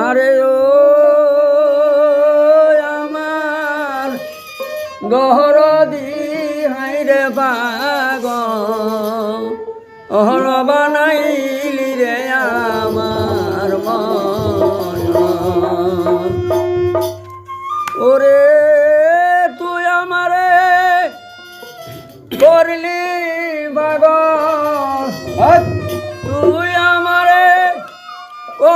আরে ও আমার গহর দি হাইরে বাগ অহর বানাইলি রে আমার ওরে তুই আমারে করলি বাগর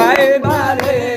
bye bye.